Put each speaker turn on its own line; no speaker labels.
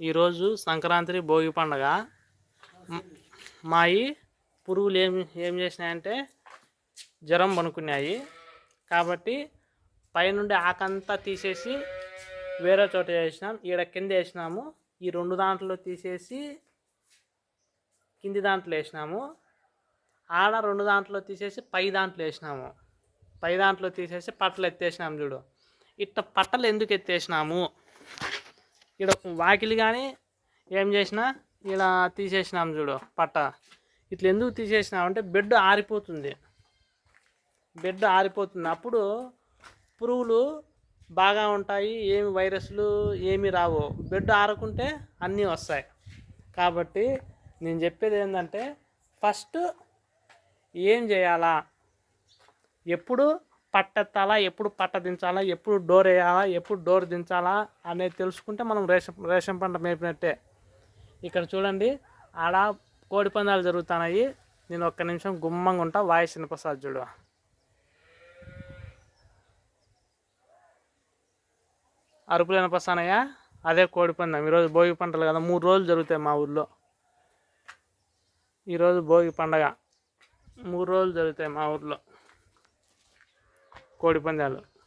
ఈరోజు సంక్రాంతి భోగి పండగ. మాయి పురుగులు ఏం ఏం చేసినాయంటే జ్వరం పనుకున్నాయి కాబట్టి పైనుండి ఆకంతా తీసేసి వేరే చోట వేసినాం ఈడ కింద వేసినాము. ఈ రెండు దాంట్లో తీసేసి కింది దాంట్లో వేసినాము. ఆడ రెండు దాంట్లో తీసేసి పై దాంట్లో వేసినాము. పై దాంట్లో తీసేసి పట్టలు ఎత్తేసినాము చూడు. ఇట్ట పట్టలు ఎందుకు ఎత్తేసినాము? ఇక్కడ వాకిలి కానీ ఏం చేసినా ఇలా తీసేసినాం చూడు పట్ట. ఇట్లా ఎందుకు తీసేసినామంటే బెడ్ ఆరిపోతుంది. బెడ్ ఆరిపోతుంది. అప్పుడు పురుగులు బాగా ఉంటాయి ఏమి వైరస్లు ఏమి రావు. బెడ్ ఆరకుంటే అన్నీ వస్తాయి. కాబట్టి నేను చెప్పేది ఏంటంటే ఫస్ట్ ఏం చేయాలా? ఎప్పుడు పట్టెత్తాలా? ఎప్పుడు పట్ట దించాలా? ఎప్పుడు డోర్ వేయాలా? ఎప్పుడు డోర్ దించాలా? అనేది తెలుసుకుంటే మనం రేషన్ రేషన్ పంట మేపినట్టే. ఇక్కడ చూడండి ఆడ కోడి పందాలు జరుగుతున్నాయి. నేను ఒక్క నిమిషం గుమ్మంగా ఉంటా. వాయిస్ వినపసాదు చూడు. అరుపులు వినపస్తానయ్యా అదే కోడి పందం. ఈరోజు భోగి పంటలు కదా. మూడు రోజులు జరుగుతాయి మా ఊర్లో. ఈరోజు భోగి పండగ. మూడు రోజులు జరుగుతాయి మా ఊర్లో. కోడి పందాలు.